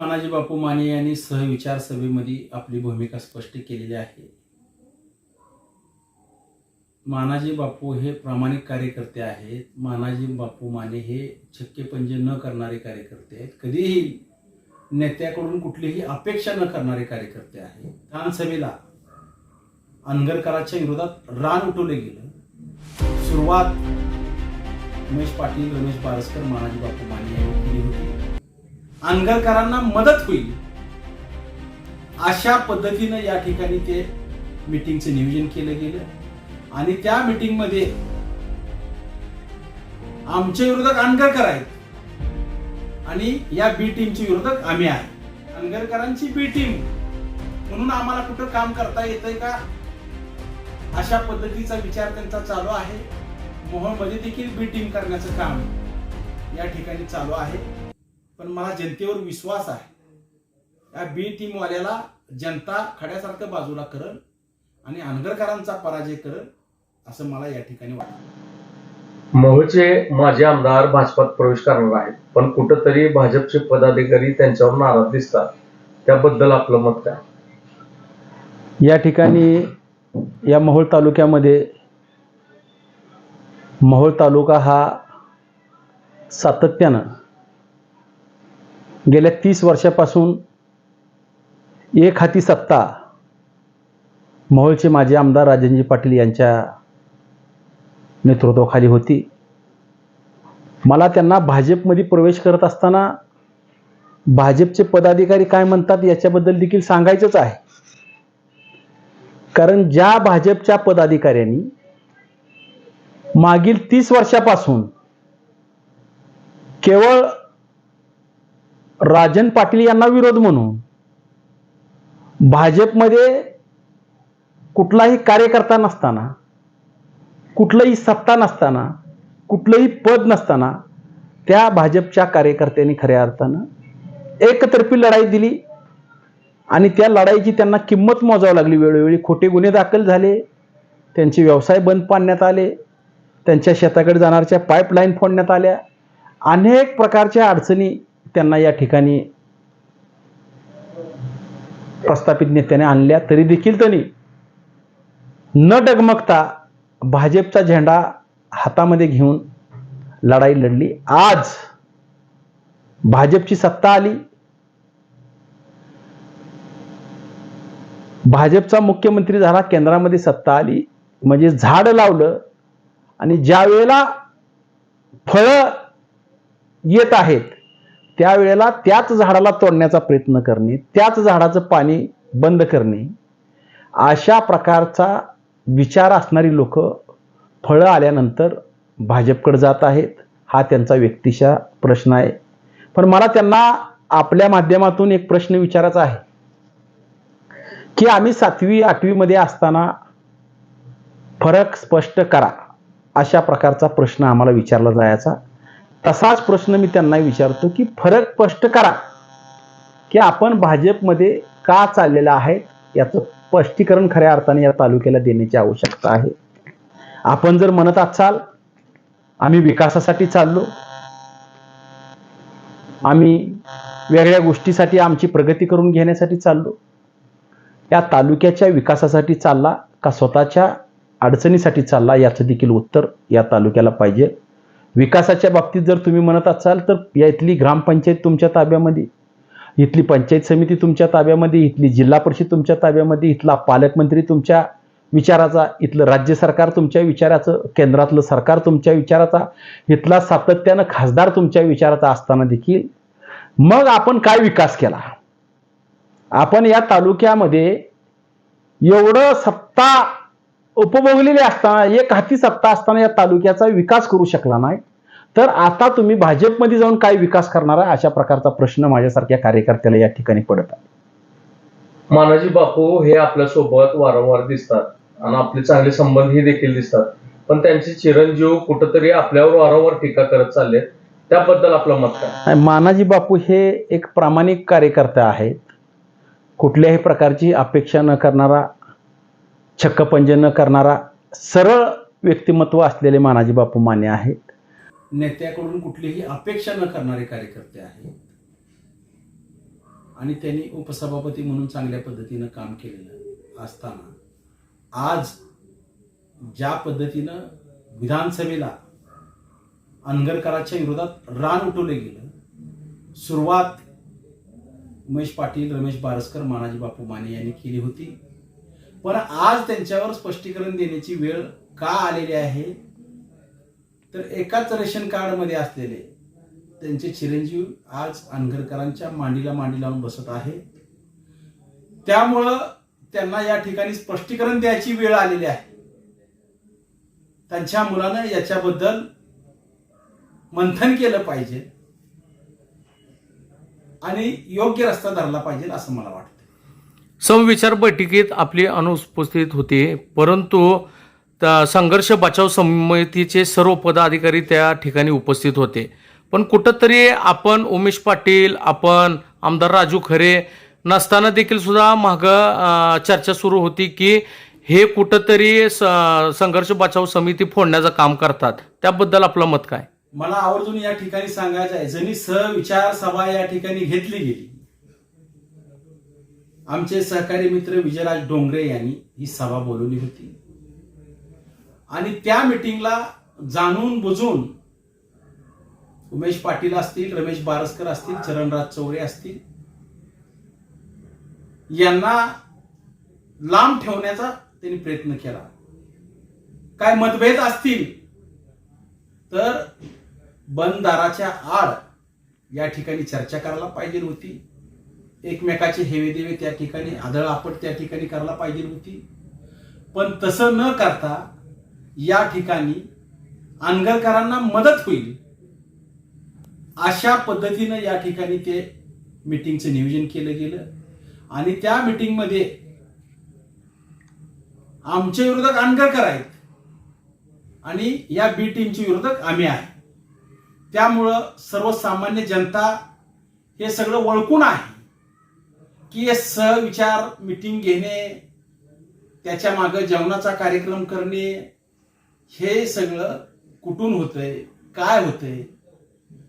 मानाजी बापू माने यांनी सहविचार सभेमध्ये आपली भूमिका स्पष्ट केलेली आहे. मानाजी बापू हे प्रामाणिक कार्यकर्ते आहेत. मानाजी बापू माने हे छक्केपंजे न करणारे कार्यकर्ते आहेत. कधीही नेत्याकडून कुठलीही अपेक्षा न करणारे कार्यकर्ते आहेत. विधानसभेला अनगरकरांच्या विरोधात रान उठवलं गेलं. सुरुवात उमेश पाटील रमेश बारसकर मानाजी बापू माने यांनी केली होती. आंगरकरांना मदत होईल. अशा पद्धतीनं या ठिकाणी ते मीटिंगचं नियोजन केलं गेलं. आणि त्या मीटिंगमध्ये आमच्या विरोधात अनगरकर आहेत. आणि या बी टीमचे विरोधात आम्ही आहे. अनगरकरांची बी टीम म्हणून आम्हाला कुठं काम करता येतंय का? अशा पद्धतीचा विचार त्यांचा चालू आहे. मोहनमध्ये देखील बी टीम करण्याचं काम या ठिकाणी चालू आहे. पण मला जनतेवर विश्वास आहे. या बी टीम वाल्याला जनता खड्यासारखं बाजूला करल आणि अनगरकरांचा पराजय करल असं मला या ठिकाणी वाटतं. मोहचे माजी आमदार भाजपात प्रवेश करणार आहेत पण कुठंतरी भाजपचे पदाधिकारी त्यांच्यावर नाराज दिसतात. त्याबद्दल आपलं मत काय? या ठिकाणी या मोहोळ तालुक्यामध्ये मोहोळ तालुका हा सातत्यानं गेल्या तीस वर्षापासून एक हाती सत्ता मोहोळचे माजी आमदार राजनजी पाटील यांच्या नेतृत्वाखाली होती. मला त्यांना भाजपमध्ये प्रवेश करत असताना भाजपचे पदाधिकारी काय म्हणतात याच्याबद्दल देखील सांगायचंच आहे. कारण ज्या भाजपच्या पदाधिकाऱ्यांनी मागील तीस वर्षापासून केवळ राजन पाटील यांना विरोध म्हणून भाजपमध्ये कुठलाही कार्यकर्ता नसताना कुठलंही सत्ता नसताना कुठलंही पद नसताना त्या भाजपच्या कार्यकर्त्यांनी खऱ्या अर्थानं एकतर्फी लढाई दिली आणि त्या लढाईची त्यांना किंमत मोजावी लागली. वेळोवेळी खोटे गुन्हे दाखल झाले त्यांचे व्यवसाय बंद पाडण्यात आले त्यांच्या शेताकडे जाणाऱ्या पाईपलाईन फोडण्यात आल्या. अनेक प्रकारच्या अडचणी त्यांना या ठिकाणी प्रस्थापित नेत्याने आणल्या तरी देखील त्यांनी न डगमगता भाजपचा झेंडा हातामध्ये घेऊन लढाई लढली. आज भाजपची सत्ता आली. भाजपचा मुख्यमंत्री झाला केंद्रामध्ये सत्ता आली. म्हणजे झाड लावलं आणि ज्या वेळेला फळं येत आहेत त्यावेळेला त्याच झाडाला तोडण्याचा प्रयत्न करणे त्याच झाडाचं पाणी बंद करणे अशा प्रकारचा विचार असणारी लोक फळं आल्यानंतर भाजपकडे जात आहेत. हा त्यांचा व्यक्तिशा प्रश्न आहे. पण मला त्यांना आपल्या माध्यमातून एक प्रश्न विचारायचा आहे. की आम्ही सातवी आठवीमध्ये असताना फरक स्पष्ट करा अशा प्रकारचा प्रश्न आम्हाला विचारला जायचा. तसाच प्रश्न मी त्यांना विचारतो की फरक स्पष्ट करा की आपण भाजपमध्ये का चाललेला आहे याचं स्पष्टीकरण खऱ्या अर्थाने या तालुक्याला देण्याची आवश्यकता आहे. आपण जर म्हणत असाल आम्ही विकासासाठी चाललो आम्ही वेगळ्या गोष्टीसाठी आमची प्रगती करून घेण्यासाठी चाललो या तालुक्याच्या विकासासाठी चालला का स्वतःच्या अडचणीसाठी चालला याचं देखील उत्तर या तालुक्याला पाहिजे. विकासाच्या बाबतीत जर तुम्ही म्हणत असाल तर या इथली ग्रामपंचायत तुमच्या ताब्यामध्ये इथली पंचायत समिती तुमच्या ताब्यामध्ये इथली जिल्हा परिषद तुमच्या ताब्यामध्ये इथला पालकमंत्री तुमच्या विचाराचा इथलं राज्य सरकार तुमच्या विचाराचं केंद्रातलं सरकार तुमच्या विचाराचा इथला सातत्यानं खासदार तुमच्या विचाराचा असताना देखील मग आपण काय विकास केला? आपण या तालुक्यामध्ये एवढं सत्ता उपभोगलेली असताना एक हाती सत्ता असताना या तालुक्याचा विकास करू शकला नाही. तर आता तुम्ही भाजपमध्ये जाऊन काय विकास करणार आहे अशा प्रकारचा प्रश्न माझ्यासारख्या कार्यकर्त्याला या ठिकाणी पडत आहे. मानाजी बापू हे आपल्यासोबत वारंवार दिसतात आणि आपले चांगले संबंधही देखील दिसतात. पण त्यांचे चिरंजीव कुठंतरी आपल्यावर वारंवार टीका करत चाललेत त्याबद्दल आपलं मत काय? मानाजी बापू हे एक प्रामाणिक कार्यकर्ते आहेत. कुठल्याही प्रकारची अपेक्षा न करणारा छक्कपंज न करणारा सरळ व्यक्तिमत्व असलेले मानाजी बापू माने आहेत. नेत्याकडून कुठलीही अपेक्षा न करणारे कार्यकर्ते आहेत. आणि त्यांनी उपसभापती म्हणून चांगल्या पद्धतीनं काम केलेलं असताना आज ज्या पद्धतीनं विधानसभेला अनगरकराच्या विरोधात रान उठवलं गेलं सुरुवात उमेश पाटील रमेश बारसकर मानाजी बापू माने यांनी केली होती. पण आज त्यांच्यावर स्पष्टीकरण देण्याची वेळ का आलेली आहे? तर एकाच रेशन कार्डमध्ये असलेले त्यांचे चिरंजीव आज अनगरकरांच्या मांडीला मांडी लावून बसत आहे. त्यामुळं त्यांना या ठिकाणी स्पष्टीकरण द्यायची वेळ आलेली आहे. त्यांच्या मुलानं याच्याबद्दल मंथन केलं पाहिजे आणि योग्य रस्ता धरला पाहिजे असं मला वाटतं. समविचार बैठकीत आपली अनुपस्थित होती. परंतु संघर्ष बचाव समितीचे सर्व पदाधिकारी त्या ठिकाणी उपस्थित होते. पण कुठंतरी आपण उमेश पाटील आपण आमदार राजू खरे नसताना देखील सुद्धा माग चर्चा सुरू होती की हे कुठंतरी संघर्ष बचाव समिती फोडण्याचं काम करतात. त्याबद्दल आपलं मत काय? मला आवर्जून या ठिकाणी सांगायचं आहे जणी सहविचार सभा या ठिकाणी घेतली गेली आमचे सहकारी मित्र विजयराज डोंगरे यांनी ही सभा बोलवली होती. आणि त्या मिटिंगला जाणून बुजून उमेश पाटील असतील रमेश बारसकर असतील चरणराज चौरे असतील यांना लांब ठेवण्याचा त्यांनी प्रयत्न केला. काय मतभेद असतील तर बंद दाराच्या आड या ठिकाणी चर्चा करायला पाहिजे होती. एकमेकाचे हेवे देवे त्या ठिकाणी आदळ आपण त्या ठिकाणी करायला पाहिजे होती. पण तसं न करता या ठिकाणी अनगरकरांना मदत होईल. अशा पद्धतीनं या ठिकाणी ते मिटिंगचं नियोजन केलं गेलं. आणि त्या मिटिंगमध्ये आमचे विरोधक अनगरकर आहेत. आणि या बी टीमचे विरोधक आम्ही आहे. त्यामुळं सर्वसामान्य जनता हे सगळं ओळखून आहे. की सहविचार मिटिंग घेणे त्याच्या मागं जेवणाचा कार्यक्रम करणे हे सगळं कुठून होतंय काय होतंय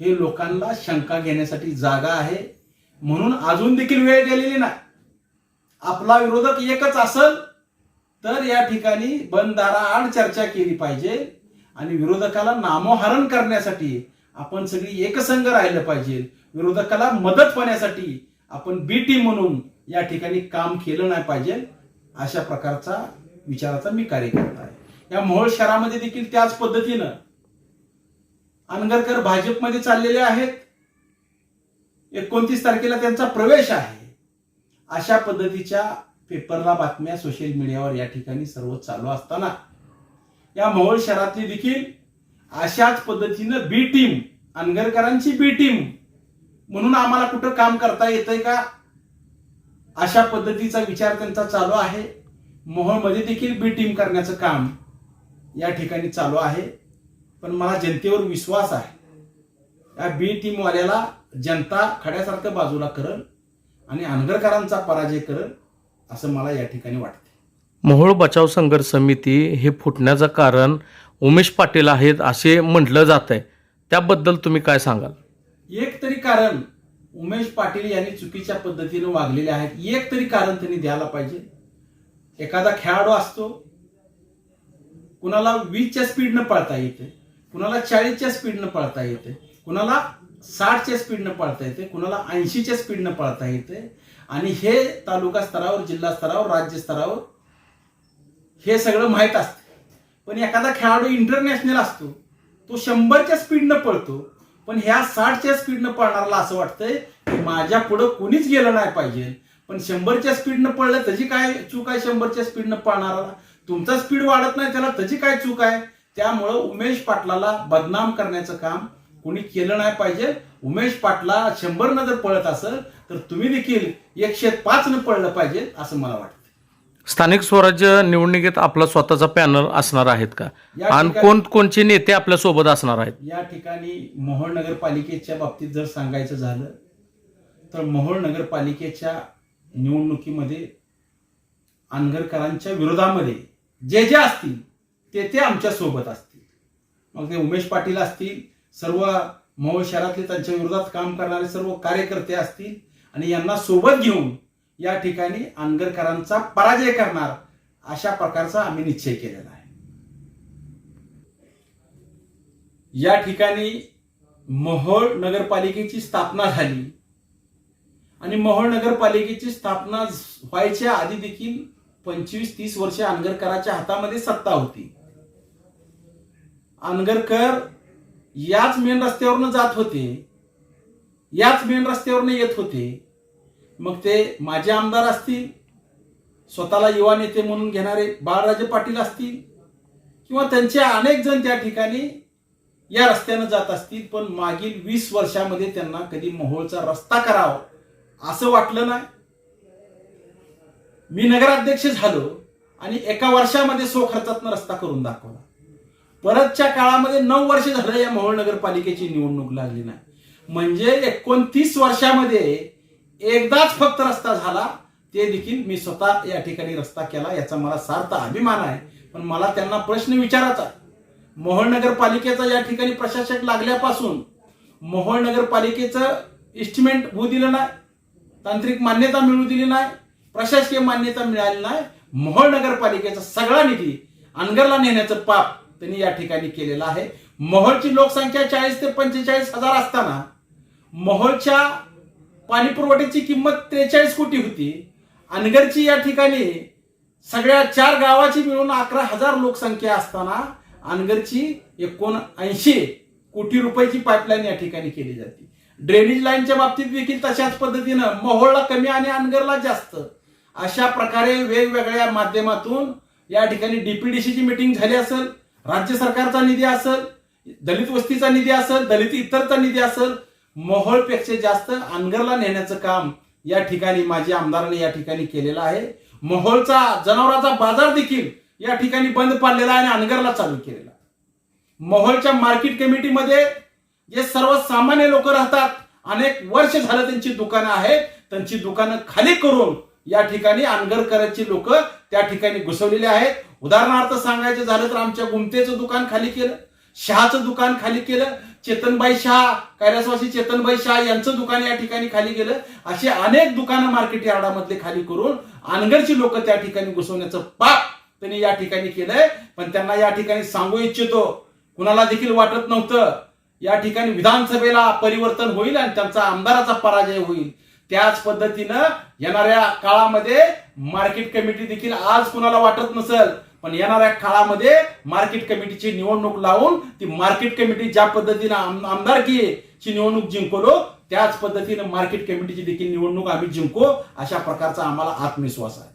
हे लोकांना शंका घेण्यासाठी जागा आहे. म्हणून अजून देखील वेळ गेलेली नाही. आपला विरोधक एकच असल तर या ठिकाणी बंदारा आड चर्चा केली पाहिजे आणि विरोधकाला नामोहरण करण्यासाठी आपण सगळी एकसंघ राहिलं पाहिजे. विरोधकाला मदत होण्यासाठी आपण बी टीम म्हणून या ठिकाणी काम केलं नाही पाहिजे अशा प्रकारचा विचाराचा मी कार्य करत आहे. या मोहोळ शहरामध्ये देखील त्याच पद्धतीनं अनगरकर भाजपमध्ये चाललेले आहेत. एकोणतीस तारखेला त्यांचा प्रवेश आहे. अशा पद्धतीच्या पेपरला बातम्या सोशल मीडियावर या ठिकाणी सर्व चालू असताना या मोहोळ शहरातली देखील अशाच पद्धतीनं बी टीम अनगरकरांची बी टीम म्हणून आम्हाला कुठं काम करता येतंय का? अशा पद्धतीचा विचार त्यांचा चालू आहे. मोहोळमध्ये देखील बी टीम करण्याचं काम या ठिकाणी चालू आहे. पण मला जनतेवर विश्वास आहे. या बी टीमवाल्याला जनता खड्यासारखं बाजूला करल आणि अनगरकरांचा पराजय करल असं मला या ठिकाणी वाटते मोहोळ बचाव संघर्ष समिती हे फुटण्याचं कारण उमेश पाटील आहेत असे म्हटलं जात आहे त्याबद्दल तुम्ही काय सांगाल? एक तरी कारण उमेश पाटील यांनी चुकीच्या पद्धतीनं वागलेले आहेत. एक तरी कारण त्यांनी द्यायला पाहिजे. एखादा खेळाडू असतो कुणाला वीसच्या स्पीडनं पळता येते कुणाला चाळीसच्या स्पीडनं पळता येते कुणाला साठच्या स्पीडनं पळता येते कुणाला ऐंशीच्या स्पीडनं पळता येते. आणि हे तालुका स्तरावर जिल्हा स्तरावर राज्य स्तरावर हे सगळं माहीत असतं. पण एखादा खेळाडू इंटरनॅशनल असतो तो शंभरच्या स्पीडनं पळतो पण ह्या साठच्या स्पीडनं पळणाऱ्याला असं वाटतंय की माझ्या पुढं कोणीच गेलं नाही पाहिजे. पण शंभरच्या स्पीडनं पळलं त्याची काय चूक आहे शंभरच्या स्पीडनं पळणाराला? तुमचा स्पीड वाढत नाही त्याला त्याची काय चूक आहे? त्यामुळं उमेश पाटलाला बदनाम करण्याचं काम कोणी केलं नाही पाहिजे. उमेश पाटला शंभरनं जर पळत असेल तर तुम्ही देखील एकशे पाच न पळलं पाहिजे असं मला वाटतं. स्थानिक स्वराज्य निवडणुकीत आपला स्वतःचा पॅनल असणार आहेत का? या आणि ठिकाणी- कोण कोणचे नेते आपल्यासोबत असणार आहेत? या ठिकाणी मोहोळ नगरपालिकेच्या बाबतीत जर सांगायचं झालं तर मोहोळ नगरपालिकेच्या निवडणुकीमध्ये अनगरकरांच्या विरोधामध्ये जे जे असतील ते ते आमच्यासोबत असतील. मग ते उमेश पाटील असतील सर्व मोहोळ शहरातले त्यांच्या विरोधात काम करणारे सर्व कार्यकर्ते असतील आणि यांना सोबत घेऊन या ठिकाणी आंगरकरांचा पराजय करणार अशा प्रकारचा आम्ही निश्चय केलेला आहे. या ठिकाणी मोहोळ नगरपालिकेची स्थापना झाली. आणि मोहोळ नगरपालिकेची स्थापना व्हायच्या आधी देखील पंचवीस तीस वर्ष अनगरकराच्या हातामध्ये सत्ता होती. आंगरकर याच मेन रस्त्यावरनं जात होते. याच मेन रस्त्यावरनं येत होते. मग ते माझे आमदार असतील स्वतःला युवा नेते म्हणून घेणारे बाळराजे पाटील असतील किंवा त्यांचे अनेक जण त्या ठिकाणी या रस्त्यानं जात असतील पण मागील वीस वर्षामध्ये त्यांना कधी मोहोळचा रस्ता करावा असं वाटलं नाही. मी नगराध्यक्ष झालो आणि एका वर्षामध्ये सो खर्चातनं रस्ता करून दाखवला. परतच्या काळामध्ये नऊ वर्ष झालं या मोहोळ नगरपालिकेची निवडणूक लागली नाही. म्हणजे एकोणतीस वर्षामध्ये एकदाच फक्त रस्ता झाला ते देखील मी स्वतः या ठिकाणी रस्ता केला याचा मला सार्थ अभिमान आहे पण मला त्यांना प्रश्न विचारायचा आहे. मोहोळ नगरपालिकेचा या ठिकाणी प्रशासक लागल्यापासून मोहोळ नगरपालिकेचं इस्टिमेंट होऊ दिलं नाही तांत्रिक मान्यता मिळू दिली नाही प्रशासकीय मान्यता मिळाली नाही मोहोळ नगरपालिकेचा सगळा निधी अनगरला नेण्याचं पाप त्यांनी या ठिकाणी केलेलं आहे मोहोळची लोकसंख्या चाळीस ते पंचेचाळीस हजार असताना मोहोळच्या पाणी पुरवठ्याची किंमत त्रेचाळीस कोटी होती. अनगरची या ठिकाणी सगळ्या चार गावाची मिळून अकरा हजार लोकसंख्या असताना अनगरची एकोणऐंशी कोटी रुपयाची पाईपलाईन या ठिकाणी केली जाते. ड्रेनेज लाईनच्या बाबतीत देखील तशाच पद्धतीनं मोहोळला कमी आणि अनगरला जास्त अशा प्रकारे वेगवेगळ्या माध्यमातून या ठिकाणी डीपीडीसीची मिटिंग झाली असेल राज्य सरकारचा निधी असेल दलित वस्तीचा निधी असेल दलित इतरचा निधी असेल मोहोळपेक्षा जास्त अनगरला नेण्याचं काम या ठिकाणी माझ्या आमदाराने या ठिकाणी केलेलं आहे. मोहोळचा जनावरांचा बाजार देखील या ठिकाणी बंद पाडलेला आहे आणि अनगरला चालू केलेला मोहोळच्या मार्केट कमिटीमध्ये जे सर्वसामान्य लोक राहतात अनेक वर्ष झालं त्यांची दुकानं आहेत त्यांची दुकानं खाली करून या ठिकाणी अनगरकरांची लोक त्या ठिकाणी घुसवलेली आहेत. उदाहरणार्थ सांगायचं झालं तर आमच्या गुमतेचं दुकान खाली केलं. शहाचं दुकान खाली केलं चेतनबाई शहा कैलासवासी चेतनबाई शहा यांचं दुकान या ठिकाणी खाली गेलं. असे अनेक दुकानं मार्केट यार्डामधले खाली करून अनगरची लोक त्या ठिकाणी घुसवण्याचं पाप त्यांनी या ठिकाणी केलंय. पण त्यांना या ठिकाणी सांगू इच्छितो कुणाला देखील वाटत नव्हतं. या ठिकाणी विधानसभेला परिवर्तन होईल आणि त्यांचा आमदाराचा पराजय होईल. त्याच पद्धतीनं येणाऱ्या काळामध्ये मार्केट कमिटी देखील आज कुणाला वाटत नसेल पण येणाऱ्या काळामध्ये मार्केट कमिटीची निवडणूक लावून ती मार्केट कमिटी ज्या पद्धतीनं आम- आमदारकीची निवडणूक जिंकलो त्याच पद्धतीनं मार्केट कमिटीची देखील निवडणूक आम्ही जिंकू अशा प्रकारचा आम्हाला आत्मविश्वास आहे.